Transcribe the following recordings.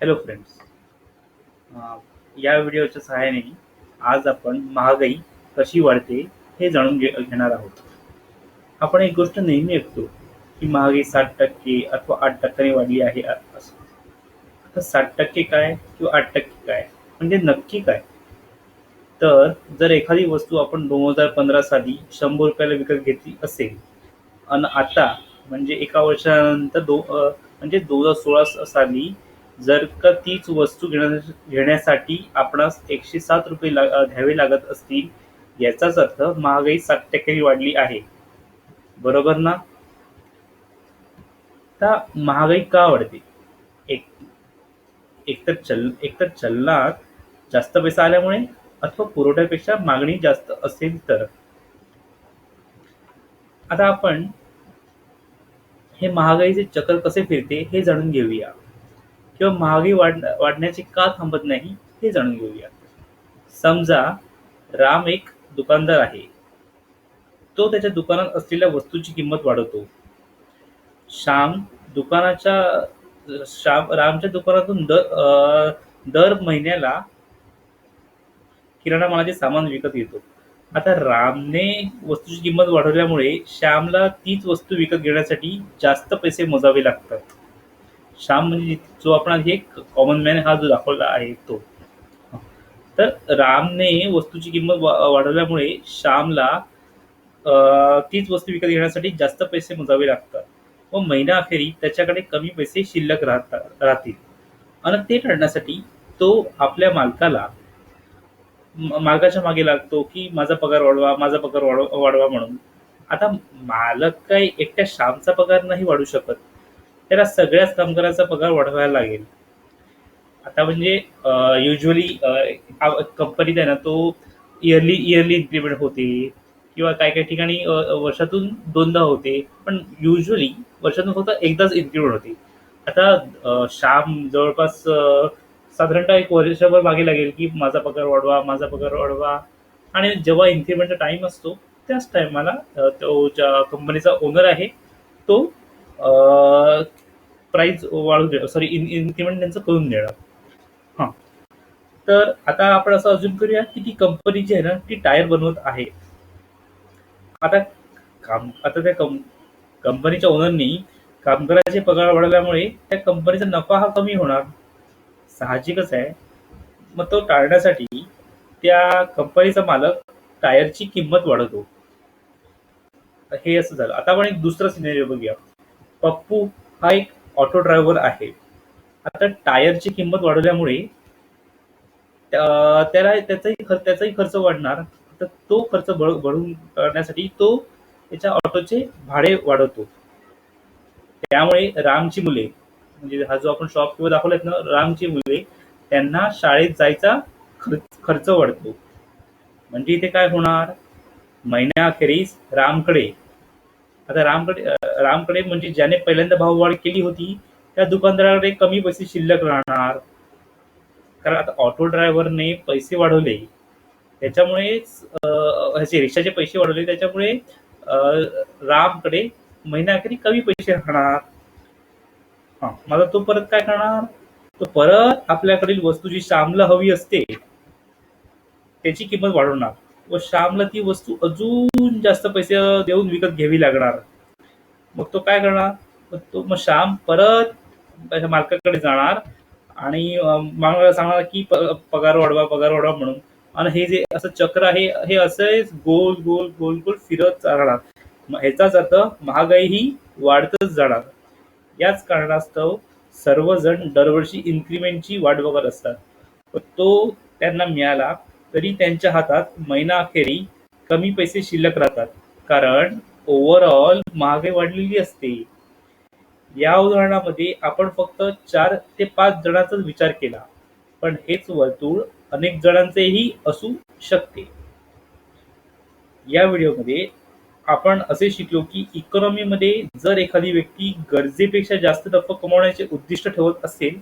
Hello friends या व्हिडिओच्या सहाय्याने आज आपण महागाई कशी वाढते हे जाणून घे घेणार आहोत. आपण एक गोष्ट नेहमी ऐकतो की महागाई साठ टक्के अथवा आठ टक्क्याने वाढली आहे असं. आता साठ टक्के काय किंवा आठ टक्के काय? म्हणजे नक्की काय? तर जर एखादी वस्तू आपण दोन हजार पंधरा साली शंभर रुपयाला विकत घेतली असेल आणि आता म्हणजे एका वर्षानंतर दो म्हणजे दोन हजार सोळा साली जर का तीच वस्तू घेण्यासाठी आपणास एकशे सात रुपये ला द्यावे लागत असतील याचाच अर्थ महागाई सात टक्क्यांनी वाढली आहे. बरोबर ना? आता महागाई का वाढते? एक एकतर चल एकतर चलनात जास्त पैसा आल्यामुळे अथवा पुरवठ्यापेक्षा मागणी जास्त असेल तर. आता आपण हे महागाईचे चक्र कसे फिरते हे जाणून घेऊया. किंवा महागाई वाढ वाढण्याचे का थांबत नाही हे जाणून घेऊया. समजा राम एक दुकानदार आहे. तो त्याच्या दुकानात असलेल्या वस्तूची किंमत वाढवतो. श्याम दुकानाच्या श्याम रामच्या दुकानातून दर दर महिन्याला किराणा मालाचे सामान विकत घेतो. आता रामने वस्तूची किंमत वाढवल्यामुळे श्यामला तीच वस्तू विकत घेण्यासाठी जास्त पैसे मोजावे लागतात. श्याम म्हणजे जो आपण एक कॉमन मॅन हा जो दाखवला आहे तो. तर रामने वस्तूची किंमत वाढवल्यामुळे श्यामला तीच वस्तू विकत घेण्यासाठी जास्त पैसे मोजावे लागतात व महिना अखेरी त्याच्याकडे कमी पैसे शिल्लक राहतात राहतील. आणि ते टाळण्यासाठी तो आपल्या मालकाला मालकाच्या मागे लागतो की माझा पगार वाढवा माझा पगार वाढवा वाढवा म्हणून. आता मालक काही एकट्या श्यामचा पगार नाही वाढू शकत. त्याला सगळ्याच कामगाराचा पगार वाढवायला लागेल. आता म्हणजे युजली कंपनीत आहे ना तो इयरली इयरली इन्क्रीमेंट होते किंवा काही काही ठिकाणी वर्षातून दोनदा होते. पण युजली वर्षातून फक्त एकदाच इन्क्रीमेंट होते. आता श्याम जवळपास साधारणतः एक वर्षभर मागे लागेल की माझा पगार वाढवा माझा पगार वाढवा. आणि जेव्हा इन्क्रीमेंटचा टाइम असतो त्याच टायमाला तो ज्या कंपनीचा ओनर आहे तो प्राईज वाढू दे सॉरी इन इन्क्रीमेंट त्यांचं करून देणार. हां. तर आता आपण असं अजून करूया की ती कंपनी जी आहे ना ती टायर बनवत आहे. आता काम आता त्या कं कंपनीच्या ओनरनी कामगाराचे पगार वाढवल्यामुळे त्या कंपनीचा नफा हा कमी होणार. साहजिकच आहे. मग तो टाळण्यासाठी त्या कंपनीचा मालक टायरची किंमत वाढवतो. हे असं झालं. आता आपण एक दुसरा सिनेरिओ बघूया. पप्पू हा एक ऑटो ड्रायव्हर आहे. आता टायरची किंमत वाढवल्यामुळे त्याला त्याचाही खर्च त्याचाही खर्च वाढणार. तर तो खर्च बळ- भरून करण्यासाठी तो त्याच्या ऑटोचे भाडे वाढवतो. त्यामुळे रामची मुले म्हणजे हा जो आपण शॉप किंवा दाखवलेत ना रामची मुले त्यांना शाळेत जायचा खर्च खर्च वाढतो. म्हणजे इथे काय होणार? महिन्याअखेरीस रामकडे आता रामकडे रामकडे म्हणजे ज्याने पहिल्यांदा भाववाढ केली होती त्या दुकानदाराकडे कमी पैसे शिल्लक राहणार. कारण आता ऑटो ड्रायव्हरने पैसे वाढवले. त्याच्यामुळेच असे ह्याचे रिक्षाचे पैसे वाढवले. त्याच्यामुळे रामकडे महिन्याअखेरी कमी पैसे राहणार. हा मला तो परत काय करणार? तो परत आपल्याकडील वस्तू जी श्यामला हवी असते त्याची किंमत वाढवणार. व श्यामला ती वस्तू अजून जास्त पैसे देऊन विकत घ्यावी लागणार. मग तो काय करणार? मग तो मग श्याम परत त्याच्या मालकाकडे जाणार आणि अं, मालकाला सांगणार की प- पगार वाढवा पगार वाढवा म्हणून. आणि हे जे असं चक्र आहे हे असंच गोल गोल गोल गोल फिरत राहणार. मग ह्याचाच अर्थ महागाई ही वाढतच जाणार. याच कारणास्तव सर्वजण दरवर्षी इन्क्रीमेंटची वाट बघत असतात. तो त्यांना मिळाला. तरी त्यांच्या हातात महिना अखेरी कमी पैसे शिल्लक राहतात. कारण ओव्हरऑल महागाई वाढलेली असते. या उदाहरणामध्ये आपण फक्त चार ते पाच जणांचाच विचार केला. पण हेच वर्तुळ अनेक जणांचेही असू शकते. या व्हिडिओमध्ये आपण असे शिकलो की इकॉनॉमीमध्ये जर एखादी व्यक्ती गरजेपेक्षा जास्त नफा कमावण्याचे उद्दिष्ट ठेवत असेल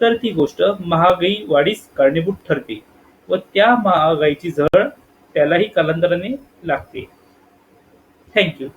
तर ती गोष्ट महागाई वाढीस कारणीभूत ठरते. व त्या महागाईची झळ त्यालाही कालांतराने लागते. थँक्यू